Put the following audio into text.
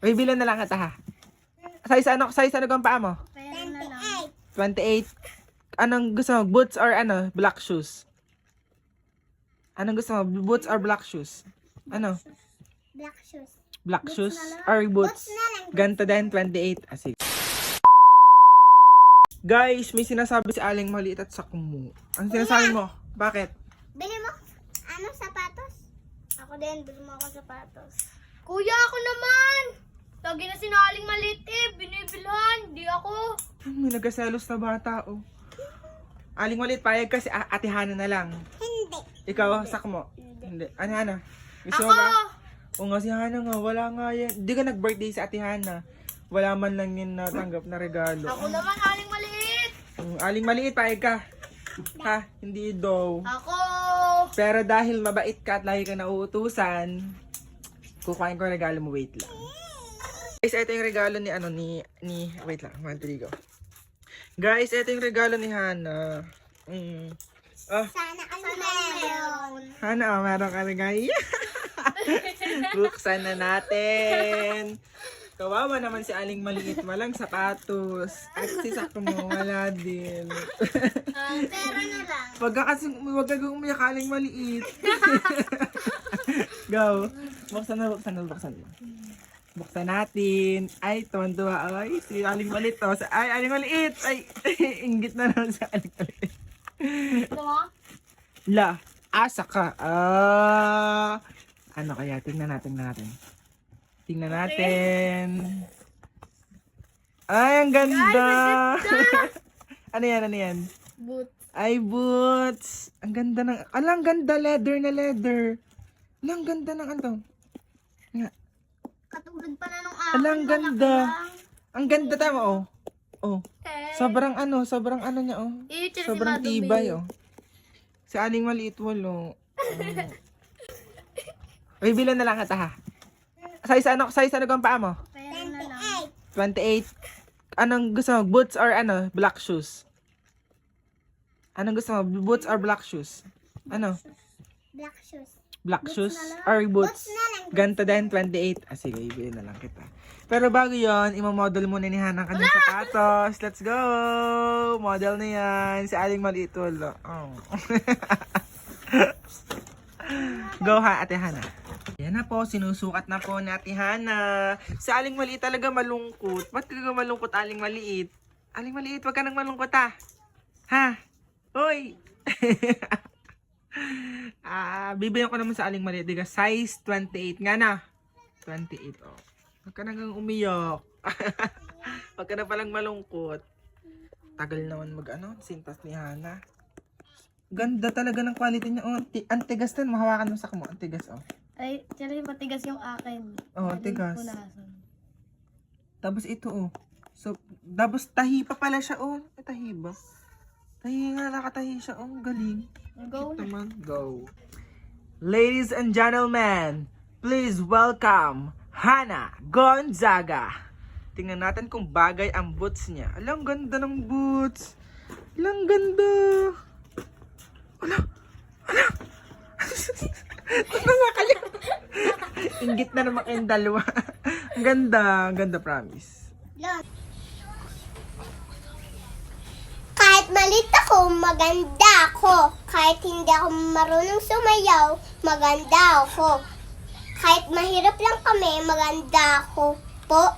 Uy, bilan na lang kita ha. Size ano, size ano kang paa mo? Pera na lang. 28. Anong gusto mo? Boots or ano? Black shoes? Anong gusto mo? Boots or black shoes? Ano? Black shoes. Black Boots shoes or boots? Boots. Ganto din, 28. Ah, sige. Guys, may sinasabi si Aling maliit at sakmo. Ang sinasabi mo? Bakit? Bili mo, ano, sapatos? Ako din, bili mo ako sapatos. Kuya, ako naman! Lagi na sinaling maliit eh. Binibilhan. Di ako. Hmm, May nagaselos na bata, oh. Aling maliit, payag kasi ah, atihanan na lang. Hindi. Ikaw, sakmo. Hindi. Ano, ano? Gusto Ako! mo ba? O nga si Hana nga, wala nga yan. Hindi ka nag-birthday sa ate Hana. Wala man lang yun natanggap na regalo. Ako naman, aling maliit. Mm, Aling maliit, payag ka. Ha? Hindi daw. Ako! Pero dahil mabait ka at lagi ka nauutusan, kukuhain ko ang regalo mo. Wait lang. Guys, ito yung regalo ni ano ni ni wait lang, one three, go. Guys, ito yung regalo ni Hana. Mm. Ah, Sana ano meron. Hana, oh, meron ka regalo. Buksan na natin. Kawawa naman si Aling Maliit. Walang sapatos. At si Sakmo, wala din. Pera na lang. Wag ka kasi, wag ka umiyak Aling Maliit. Go. Buksan na, buksan na, buksan na. Buksan natin. Ay, tuwan-tuwa. Ay, si Aling Maliit to. Sa- Ay, Aling Maliit. Ay, inggit na naman sa Aling Maliit. Ito mo? La, asa ka. Ah, ano kaya? Tingnan natin, tingnan natin. Tingnan natin. Ay, ang ganda. ano yan, ano yan? Boot. Ay, boots. Ang ganda ng, ala, ang ganda, leather na leather. Ala, ang ganda ng ano. Nga. Katulad pa na nung Ala, ang ganda. Ang ganda tama, oh. Oh. Eh. Sobrang ano, sobrang ano niya, oh. Iitin si Sobrang Madumi. tibay, oh. Si Aling Maliit, walo. Oh. Uy, bilan na lang kita, ha. Size ano, size ano kang paa mo? Pera na lang. 28. 28. Anong gusto mo? Boots or ano? Black shoes? Anong gusto mo? Boots or black shoes? Ano? Black shoes. Black Boots shoes or Boots boots? Ganto din, 28. Ah, sige, ibili na lang kita. Pero bago yon, imamodel muna ni Hana ang kanyang sapatos. Let's go! Model na yan. Si Aling Maliit wala. Oh. go ha, Ate Hana. Yan na po, sinusukat na po ni Ate Hana. Si Aling Maliit talaga malungkot. Ba't ka malungkot, Aling Maliit? Aling Maliit, wag ka nang malungkot ha. Ha? Hoy! Ah, bibigyan ko naman sa aling maliit. Diga, size 28 nga na. 28, oh. Huwag ka nang umiyak. Huwag ka na palang malungkot. Tagal naman mag ano, sintas ni Hana. Ganda talaga ng quality niya. Oh, ti- antigas din. Mahawakan mo sa mo. Antigas, oh. Ay, tiyari matigas yung akin. Oh, Madaling tigas. punasan. Tapos ito, oh. So, tapos tahi pa pala siya, oh. Ay, tahi ba? Tahi nga, nakatahi siya, oh. Galing. Go na. naman, go. Ladies and gentlemen, please welcome Hana Gonzaga. Tingnan natin kung bagay ang boots niya. Alang ganda ng boots. Alang ganda. Ala, ala. Nakakaliw. Ingit na naman kayong dalawa. ang ganda, ang ganda promise. Lot. Kahit malit ako, maganda ako. Kahit hindi ako marunong sumayaw, maganda ako. Kahit mahirap lang kami, maganda ako. Po.